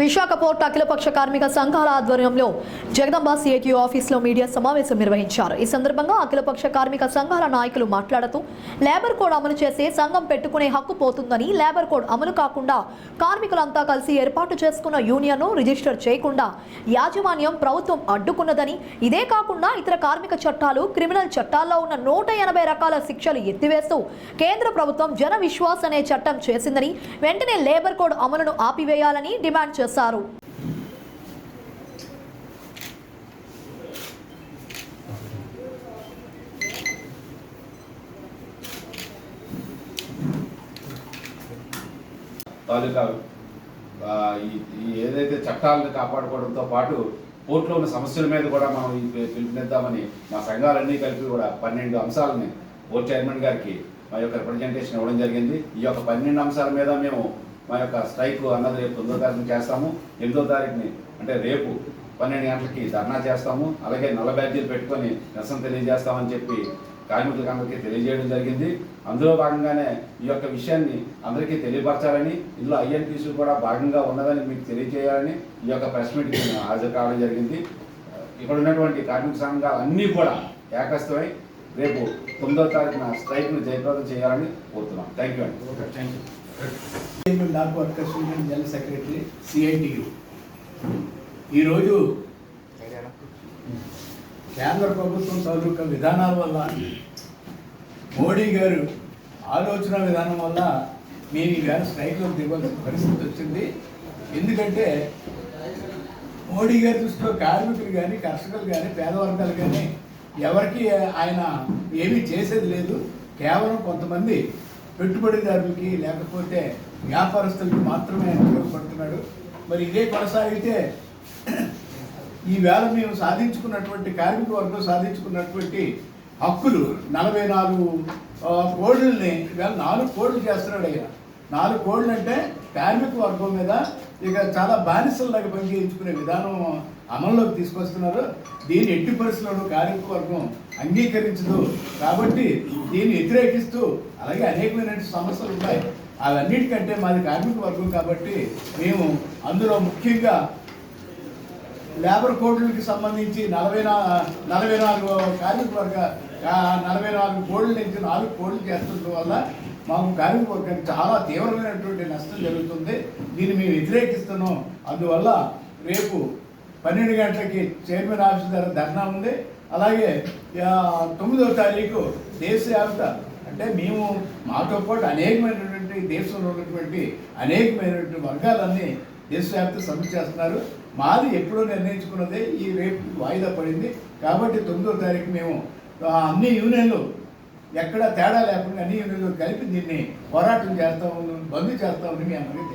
Visakha port అఖిలపక్ష కార్మిక సంఘాల ఆధ్వర్యంలో జగదంబ సిఐటియు ఆఫీసులో మీడియా సమావేశం నిర్వహించారు. ఈ సందర్భంగా అఖిలపక్ష కార్మిక సంఘాల నాయకులు మాట్లాడుతూ లేబర్ కోడ్ అమలు చేస్తే సంఘం పెట్టుకునే హక్కు పోతుందని లేబర్ కోడ్ అమలు కాకుండా కార్మికులంతా కలిసి ఏర్పాటు చేసుకున్న యూనియన్ను రిజిస్టర్ చేయకుండా యాజమాన్యం ప్రభుత్వం అడ్డుకున్నదని ఇదే కాకుండా ఇతర కార్మిక చట్టాలు క్రిమినల్ చట్టాల్లో ఉన్న నూట ఎనభై రకాల శిక్షలు ఎత్తివేస్తూ కేంద్ర ప్రభుత్వం జన విశ్వాస్ అనే చట్టం చేసిందని వెంటనే లేబర్ కోడ్ అమలును ఆపివేయాలని డిమాండ్ చేశారు తాలూకా ఈ ఏదైతే చట్టాలను కాపాడుకోవడంతో పాటు కోర్టులో ఉన్న సమస్యల మీద కూడా మనం పిలుపునిద్దామని మా సంఘాలన్నీ కలిపి కూడా పన్నెండు అంశాలని బోర్డు చైర్మన్ గారికి మా యొక్క రిప్రజెంటేషన్ ఇవ్వడం జరిగింది. ఈ యొక్క పన్నెండు అంశాల మీద మేము మా యొక్క స్ట్రైక్ అన్నది రేపు తొమ్మిదో తారీఖున చేస్తాము. ఎనిమిదో తారీఖుని అంటే రేపు పన్నెండు గంటలకి ధర్నా చేస్తాము. అలాగే నల్ల బ్యాడ్జీలు పెట్టుకొని నిరసన తెలియజేస్తామని చెప్పి కార్మికులకు అందరికీ తెలియజేయడం జరిగింది. అందులో భాగంగానే ఈ యొక్క విషయాన్ని అందరికీ తెలియపరచాలని ఇందులో ఐఎన్టీసీ కూడా భాగంగా ఉన్నదని మీకు తెలియజేయాలని ఈ యొక్క ప్రెస్ మీట్కి హాజరు కావడం జరిగింది. ఇక్కడ ఉన్నటువంటి కార్మిక సంఘాలు అన్నీ కూడా ఏకస్థమై రేపు తొమ్మిదో తారీఖున స్ట్రైక్ను జయప్రదం చేయాలని కోరుతున్నాం. థ్యాంక్ యూ అండి. Thank you dock workers union general secretary CITU ఈరోజు కేంద్ర ప్రభుత్వం తాలూకా విధానాల వల్ల మోడీ గారు ఆలోచన విధానం వల్ల మేము ఈవేళ స్ట్రైక్లో దిగవలసిన పరిస్థితి వచ్చింది. ఎందుకంటే మోడీ గారి దృష్టిలో కార్మికులు కానీ కర్షకులు కానీ పేదవర్గాలు కానీ ఎవరికి ఆయన ఏమీ చేసేది లేదు. కేవలం కొంతమంది పెట్టుబడిదారులకి లేకపోతే వ్యాపారస్తులకి మాత్రమే ఉపయోగపడుతున్నాడు. మరి ఇదే కొనసాగితే ఈ వేళ మేము సాధించుకున్నటువంటి కార్మిక వర్గం సాధించుకున్నటువంటి హక్కులు నలభై నాలుగు కోళ్ళని కోడ్లని ఇవాళ నాలుగు కోళ్ళు చేస్తున్నాడు ఆయన. నాలుగు కోళ్ళు అంటే కార్మిక వర్గం మీద ఇక చాలా బానిసల్లాగా పనిచేయించుకునే విధానం అమల్లోకి తీసుకొస్తున్నారు. దీన్ని ఎట్టి పరిస్థితుల్లోనూ కార్మికవర్గం అంగీకరించదు. కాబట్టి దీన్ని వ్యతిరేకిస్తూ అలాగే అనేకమైన సమస్యలు ఉంటాయి. అవన్నిటికంటే మాది కార్మిక వర్గం కాబట్టి మేము అందులో ముఖ్యంగా లేబర్ కోడ్లకి సంబంధించి నలభై నలభై నాలుగు కార్మిక వర్గ నలభై నాలుగు కోడ్ల నుంచి నాలుగు కోడ్లు చేస్తుండడం వల్ల మాకు కార్మిక వర్గానికి చాలా తీవ్రమైనటువంటి నష్టం జరుగుతుంది. దీన్ని మేము వ్యతిరేకిస్తున్నాం. అందువల్ల రేపు పన్నెండు గంటలకి చైర్మన్ ఆఫీస్ దగ్గర ధర్నా ఉంది. అలాగే తొమ్మిదవ తారీఖు దేశవ్యాప్త అంటే మేము మాతో పాటు అనేకమైనటువంటి దేశంలో ఉన్నటువంటి అనేకమైనటువంటి వర్గాలన్నీ దేశవ్యాప్త సమ్మె చేస్తున్నారు. మాది ఎప్పుడో నిర్ణయించుకున్నదే ఈ రేపు వాయిదా పడింది. కాబట్టి తొమ్మిదో తారీఖు మేము అన్ని యూనియన్లు ఎక్కడ తేడా లేకుండా అన్ని యూనియన్లు కలిపి దీన్ని పోరాటం చేస్తామని బంద్ చేస్తామని మీ అందరికీ